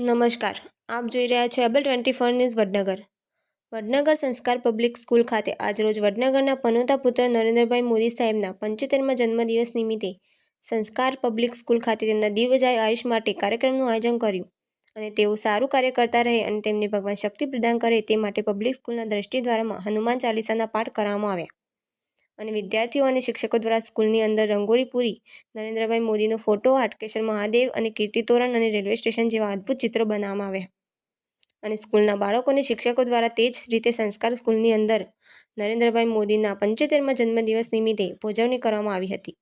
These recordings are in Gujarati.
નમસ્કાર. આપ જોઈ રહ્યા છો able twenty four news Vadnagar. Vadnagar Sanskar public school ખાતે આજરોજ વડનગરના પનોતા પુત્ર નરેન્દ્રભાઈ મોદી સાહેબના પંચોતેરમાં જન્મદિવસ નિમિત્તે સંસ્કાર પબ્લિક સ્કૂલ ખાતે તેમના દિવ્યજાય આયુષ માટે કાર્યક્રમનું આયોજન કર્યું અને તેઓ સારું કાર્ય કરતા રહે અને તેમને ભગવાન શક્તિ પ્રદાન કરે તે માટે પબ્લિક સ્કૂલના દ્રષ્ટિ દ્વારા હનુમાન ચાલીસાના પાઠ કરવામાં આવ્યા. અને વિદ્યાર્થીઓ અને શિક્ષકો દ્વારા સ્કૂલની અંદર રંગોળી પૂરી. નરેન્દ્રભાઈ મોદીનો ફોટો, હાટકેશ્વર મહાદેવ અને કીર્તિ તોરણ અને રેલવે સ્ટેશન જેવા અદ્ભુત ચિત્રો બનાવવામાં આવ્યા. અને સ્કૂલના બાળકો અને શિક્ષકો દ્વારા તે જ રીતે સંસ્કાર સ્કૂલની અંદર નરેન્દ્રભાઈ મોદીના પંચોતેરમાં જન્મદિવસ નિમિત્તે ઉજવણી કરવામાં આવી હતી.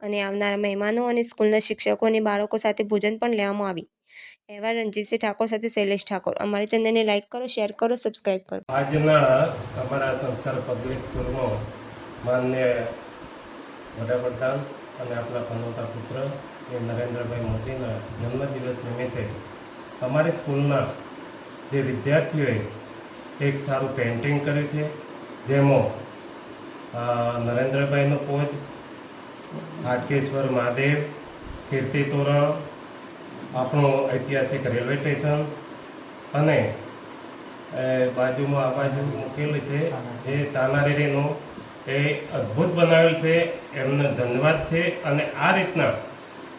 અને આવનારા મહેમાનો અને સ્કૂલના શિક્ષકો અને બાળકો સાથે ભોજન પણ લેવામાં આવી. એવા રણજીતસિંહ ઠાકોર સાથે શૈલેષ ઠાકોર. અમારી ચેનલને લાઇક કરો, શેર કરો, સબસ્ક્રાઇબ કરો. આજના અમારા સંસ્કાર પબ્લિક સ્કૂલમાં માન્ય વડાપ્રધાન અને આપણા પનોતા પુત્ર શ્રી નરેન્દ્રભાઈ મોદીના જન્મદિવસ નિમિત્તે અમારી સ્કૂલના જે વિદ્યાર્થીઓએ એક સારું પેઇન્ટિંગ કર્યું છે, જેમાં નરેન્દ્રભાઈનો પોજ હાટકેશ્વર મહાદેવ, કીર્તિ તોરણ, આપણું ઐતિહાસિક રેલવે સ્ટેશન અને બાજુમાં આ બાજુ મૂકેલું છે, એ તાનારીરીનું એ અદ્ભુત બનાવેલ છે, એમને ધન્યવાદ છે અને આ રીતના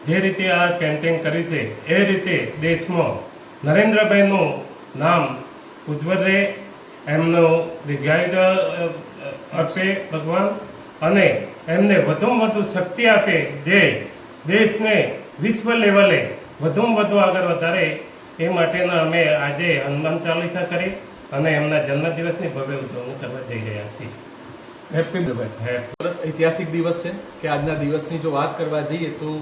જે રીતે આ પેન્ટિંગ કરી છે, એ રીતે દેશમાં નરેન્દ્રભાઈનું નામ ઉજ્જવળ રહે એમનો દીર્ઘાયુધ આપે ભગવાન અને એમને વધુમાં વધુ શક્તિ આપે જે દેશને વિશ્વ લેવલે વધુમાં વધુ આગળ વધારે, એ માટેના અમે આજે હનુમાન ચાલીસા કરી અને એમના જન્મદિવસની ભવ્ય ઉજવણી કરવા જઈ રહ્યા છીએ. હેપી ભાઈ. સરસ ઐતિહાસિક દિવસ છે કે આજના દિવસની જો વાત કરવા જઈએ તો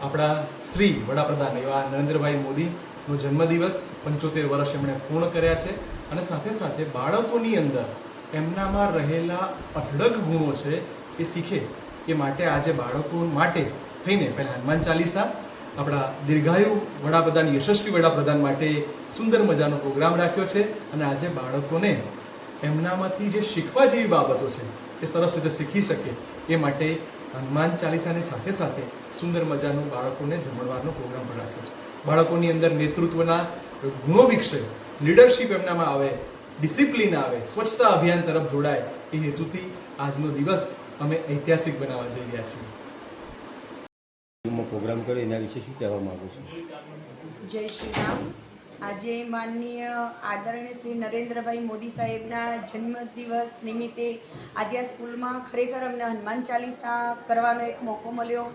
આપણા શ્રી વડાપ્રધાન એવા નરેન્દ્રભાઈ મોદીનો જન્મદિવસ પંચોતેર વર્ષ એમણે પૂર્ણ કર્યા છે અને સાથે સાથે બાળકોની અંદર એમનામાં રહેલા અઢળક ગુણો છે એ શીખે એ માટે આજે બાળકો માટે થઈને પહેલાં હનુમાન ચાલીસા આપણા દીર્ઘાયુ વડાપ્રધાન યશસ્વી વડાપ્રધાન માટે સુંદર મજાનો પ્રોગ્રામ રાખ્યો છે અને આજે બાળકોને એમનામાંથી જે શીખવા જેવી બાબતો છે એ સરસ રીતે શીખી શકે. એ માટે હનુમાન ચાલીસાની સાથે સાથે સુંદર મજાનું બાળકોને જમણવારનો પ્રોગ્રામ પણ રાખ્યો છે. બાળકોની અંદર નેતૃત્વના ગુણો વિકસે લીડરશિપ એમનામાં આવે ડિસિપ્લિન આવે સ્વચ્છતા અભિયાન તરફ જોડાય એ હેતુથી આજનો દિવસ અમે ઐતિહાસિક બનાવવા જઈ રહ્યા છીએ. પ્રોગ્રામ કર્યો એના વિશે શું કહેવા માગું છું? જય શ્રી રામ. આજે માનનીય આદરણીય શ્રી નરેન્દ્રભાઈ મોદી સાહેબના જન્મદિવસ નિમિત્તે આજે આ સ્કૂલમાં ખરેખર અમને હનુમાન ચાલીસા કરવાનો એક મોકો મળ્યો.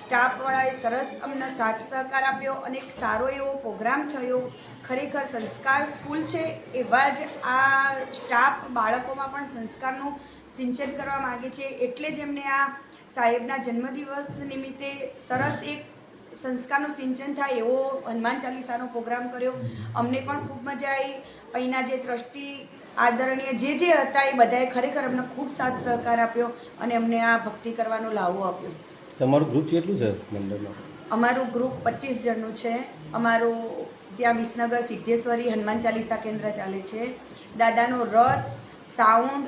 સ્ટાફવાળાએ સરસ અમને સાથ સહકાર આપ્યો અને એક સારો એવો પ્રોગ્રામ થયો. ખરેખર સંસ્કાર સ્કૂલ છે એવા જ આ સ્ટાફ બાળકોમાં પણ સંસ્કારનું સિંચન કરવા માગે છે. એટલે જ એમને આ સાહેબના જન્મદિવસ નિમિત્તે સરસ એક સંસ્કારનું સિંચન થાય એવો હનુમાન ચાલીસાનો પ્રોગ્રામ કર્યો. અમને પણ ખૂબ મજા આવી. અહીંના જે ટ્રસ્ટી આદરણીય જે જે હતા એ બધાએ ખરેખર અમને ખૂબ સાથ સહકાર આપ્યો અને અમને આ ભક્તિ કરવાનો લાવો આપ્યો. તમારું ગ્રુપ કેટલું છે મંડળમાં? અમારું ગ્રુપ પચીસ જણનું છે. અમારું ત્યાં વિસનગર સિદ્ધેશ્વરી હનુમાન ચાલીસા કેન્દ્ર ચાલે છે. દાદાનો રથ સાઉન્ડ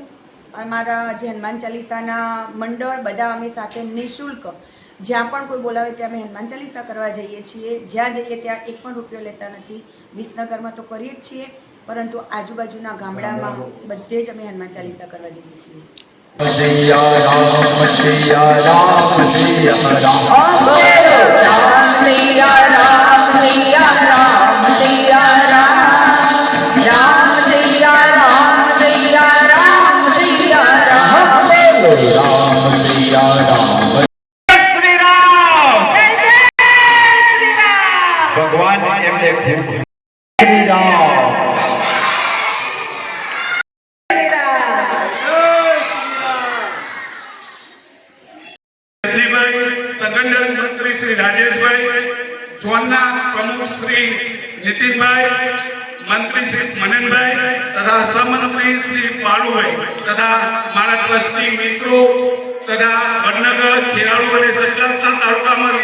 અમારા જે હનુમાન ચાલીસાના મંડળ બધા અમે સાથે નિઃશુલ્ક જ્યાં પણ કોઈ બોલાવે ત્યાં અમે હનુમાન ચાલીસા કરવા જઈએ છીએ. જ્યાં જઈએ ત્યાં એક પણ રૂપિયો લેતા નથી. વિસનગરમાં તો કરીએ જ છીએ પરંતુ આજુબાજુના ગામડામાં બધે જ અમે હનુમાન ચાલીસા કરવા જઈએ છીએ. મંત્રી શ્રી રાજેશભાઈ ઝોનના પ્રમુખ શ્રી નીતિનભાઈ, મંત્રી શ્રી મનનભાઈ તથા સહમંત્રી શ્રી બાલુભાઈ તથા મારા ટ્રસ્ટી મિત્રો તથા વડનગર ખેરાળુ અને સજ્જનસ્થાન તાલુકામાં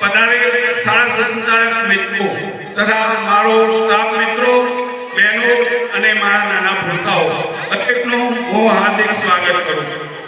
પધારેલ શાળા સંચાલક મિત્રો તથા મારો સ્ટાફ મિત્રો, બહેનો અને મારા નાના ભૂલકાઓ. દરેકનું હું હાર્દિક સ્વાગત કરું છું.